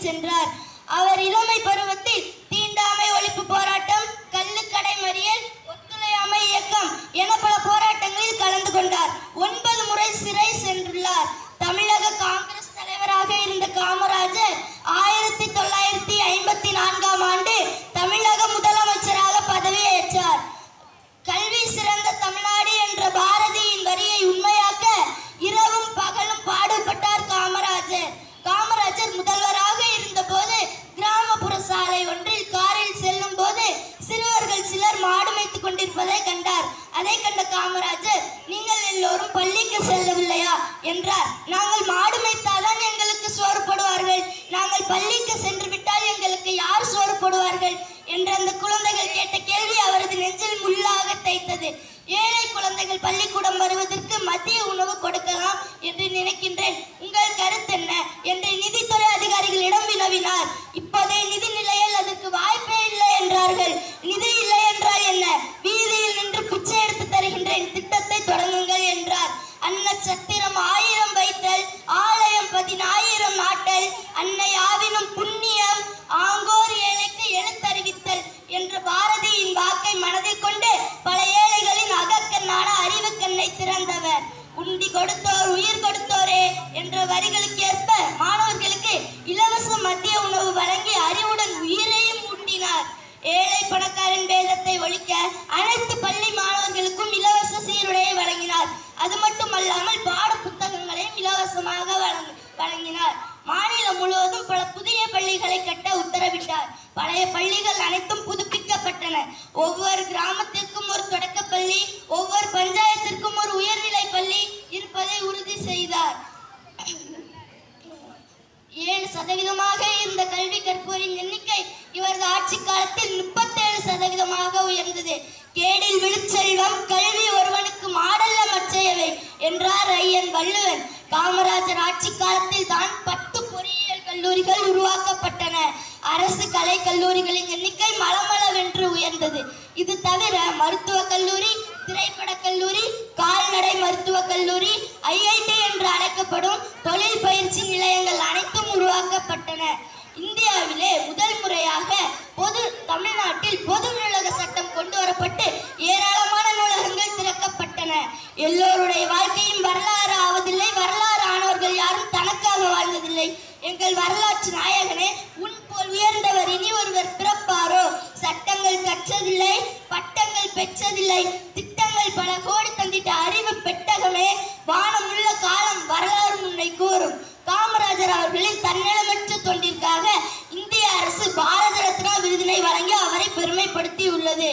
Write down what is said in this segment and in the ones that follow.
சென்றார். அவர் இளமை பருவத்தில் இருப்பதை கண்டார். அதை கண்ட காமராஜர் நீங்கள் எல்லோரும் பள்ளிக்கு செல்லவில்லையா? என்றார். நாங்கள் மாடு மேய்த்தாதான் எங்களுக்கு சோறு போடுவார்கள் நாங்கள் பள்ளிக்கு சென்று விட்டால் எங்களுக்கு யார் சோறு போடுவார்கள் என்று அந்த குழந்தைகள் கேட்ட கேள்வி அவரது நெஞ்சில் முள்ளாக தைத்தது ஏழை குழந்தைகள் பள்ளிக்கூடம் வருவதற்கு மதிய உணவு ஒழிக்க அனைத்து பள்ளி மாணவர்களுக்கும் இலவச சீருடையை வழங்கினார். அது மட்டுமல்லாமல் பாட புத்தகங்களையும் இலவசமாக வழங்கினார். மாநிலம் முழுவதும் பல புதிய பள்ளிகளை கட்ட உத்தரவிட்டார். பழைய பள்ளிகள் அனைத்தும் புதுப்பிக்கப்பட்டன. ஒவ்வொரு கிராமத்திற்கும் ஒரு தொடக்க பள்ளி ஒவ்வொரு பஞ்சாயத்திற்கும் ஒரு உயர்நிலை பள்ளி இருப்பதை உறுதி செய்தார். ஏழு சதவீதமாக இருந்த கல்வி கற்போரின் எண்ணிக்கை இவரது ஆட்சி காலத்தில் முப்பத்தேழு சதவீதம் சதவீதமாக உயர்ந்தது. கேடில் விழுச்செல்வம் கல்வி ஒருவனுக்கு மாடல்ல மற்றையவை என்றார் ஐயன் வள்ளுவன். காமராஜர் ஆட்சி காலத்தில் தான் பத்து பொறியியல் கல்லூரிகள் உருவாக்கப்பட்டன. அரசு கலை கல்லூரிகளின் எண்ணிக்கை மலமளவென்று உயர்ந்தது. இது தவிர மருத்துவக் கல்லூரி திரைப்படக் கல்லூரி கால்நடை மருத்துவக் கல்லூரி ஐஐடி என்று அழைக்கப்படும் தொழில் பயிற்சி நிலையங்கள் அனைத்தும் உருவாக்கப்பட்டன. இந்தியாவிலே முதல் முறையாக பொது தமிழ்நாட்டில் பொது நூலக சட்டம் கொண்டு வரப்பட்டு ஏராளமான நூலகங்கள் திறக்கப்பட்டன. எல்லோருடைய வாழ்க்கையும் வரலாறு ஆவதில்லை. வரலாறு ஆனவர்கள் யாரும் தனக்காக வாழ்ந்ததில்லை. எங்கள் வரலாற்று நாயகனே உன் போல் உயர்ந்தவர் இனி ஒருவர் பிறப்பாரோ? சட்டங்கள் கற்றதில்லை பட்டங்கள் பெற்றதில்லை. திட்டங்கள் பல கோடி தந்திட்ட அறிவு பெட்டகமே வானமுள்ள காலம் வரலாறு முன்னை கூறும். காமராஜர் அவர்களின் தன்னலமற்ற பெருமைப்படுத்தி உள்ளது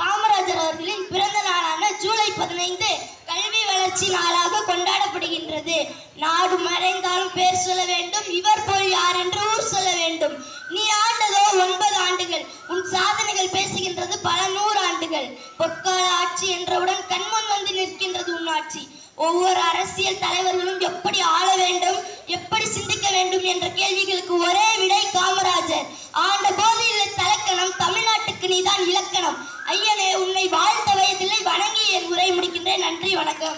காமராஜர் அவர்களின் பிறந்த நாளான ஜூலை பதினைந்து கல்வி வளர்ச்சி நாளாக கொண்டாடப்படுகின்றது. நாடு மறைந்தாலும் பேர் சொல்ல வேண்டும் இவர் போல் யார் என்று ஊர் சொல்ல வேண்டும். நீ ஆண்டதோ ஒன்பது ஆண்டுகள் உன் சாதனைகள் பேசுகின்றது பல நூறு ஆண்டுகள். பொற்கால ஆட்சி என்றவுடன் கண்முன் வந்து நிற்கின்றது உன் ஆட்சி. ஒவ்வொரு அரசியல் தலைவர்களும் எப்படி ஆள வேண்டும் எப்படி சிந்திக்க வேண்டும் என்ற கேள்விகளுக்கு ஒரே விடை காமராஜர். ஆண்ட போது இலக்கணம். ஐயனே உன்னை வாழ்ந்த வயதில்லை வணங்கி என் உரை முடிக்கின்றேன். நன்றி வணக்கம்.